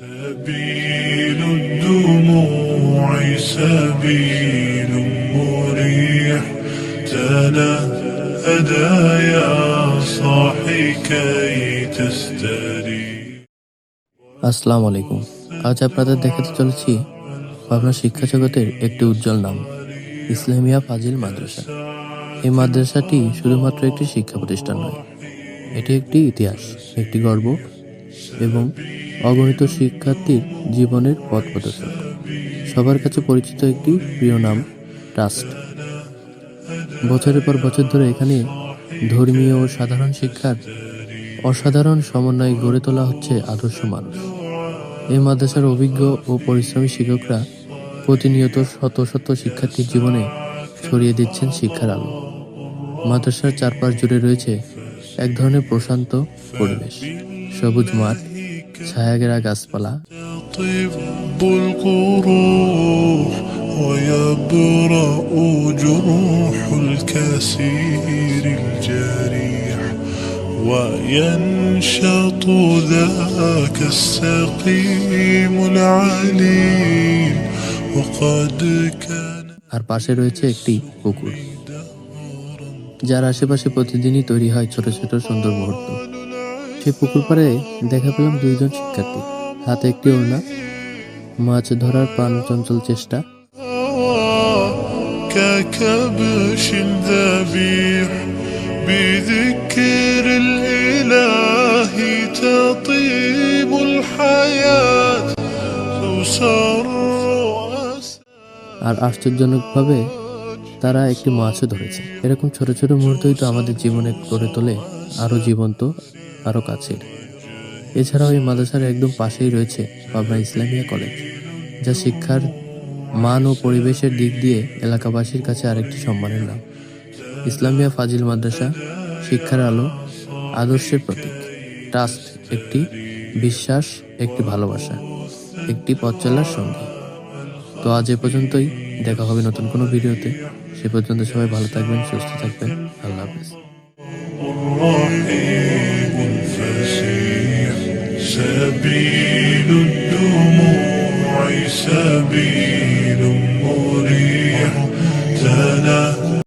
سبيل الدموع سبيل مريح تنهدى يا صاحي كي تستريح আসসালামু আলাইকুম আজ আপনাদের দেখাতে চলেছি পাবনা শিক্ষা জগতের একটি উজ্জ্বল নাম ইসলামিয়া ফাজিল মাদ্রাসা এই মাদ্রাসাটি শুধুমাত্র একটি শিক্ষা প্রতিষ্ঠান নয় এটি একটি ইতিহাস একটি গর্ব এবং অগণিত শিক্ষার্থীর জীবনের পথ প্রদর্শক। সবার কাছে পরিচিত একটি প্রিয় নাম ট্রাস্ট। বছরের পর বছর ধরে এখানে ধর্মীয় ও সাধারণ শিক্ষার অসাধারণ সমন্বয় গড়ে তোলা হচ্ছে আদর্শ মানুষ। এই মাদ্রাসার অভিজ্ঞ ও পরিশ্রমী শিক্ষকরা প্রতিনিয়ত শত শত শিক্ষার্থীর জীবনে ছড়িয়ে দিচ্ছেন শিক্ষার আলো। মাদ্রাসার চারপাশ জুড়ে রয়েছে এক ধরনের প্রশান্ত পরিবেশ। সবুজ মাঠ ছায়াগেরা গাছপালা طب القروح ويبرأ جروح الكثير الجريح وينشط ذاك السقيم العليل وقد كان আর পাশে রয়েছে একটি পুকুর যার আশেপাশে প্রতিদিনই তৈরি হয় ছোট ছোট সুন্দর মুহূর্ত সেই পুকুর পাড়ে দেখা পেলাম দুইজন শিক্ষার্থী হাতে একটি ওড়না মাছ ধরার প্রাণ চঞ্চল চেষ্টা ككبش ذبيح بذكر الإله تطيب الحياة تسر أسى আর আশ্চর্যজনকভাবে তারা একটি মাছও ধরেছে এরকম ছোট ছোট মুহূর্তই তো আমাদের জীবনে করে তোলে আরও জীবন্ত আরও কাছের। এছাড়াও এই মাদ্রাসার একদম পাশেই রয়েছে পাবনা ইসলামিয়া কলেজ, যা শিক্ষার মান ও পরিবেশের দিক দিয়ে এলাকাবাসীর কাছে আরেকটি সম্মানের নাম। ইসলামিয়া ফাজিল মাদ্রাসা শিক্ষার আলো, আদর্শের প্রতীক। ট্রাস্ট একটি বিশ্বাস, একটি ভালোবাসা, একটি পথ চলার সঙ্গী। তো আজ এ পর্যন্তই, দেখা হবে নতুন কোনো ভিডিওতে। সে পর্যন্ত সবাই ভালো থাকবেন, সুস্থ থাকবেন। আল্লাহ হাফেজ। رحيم فسيح سبيل الدموع سبيل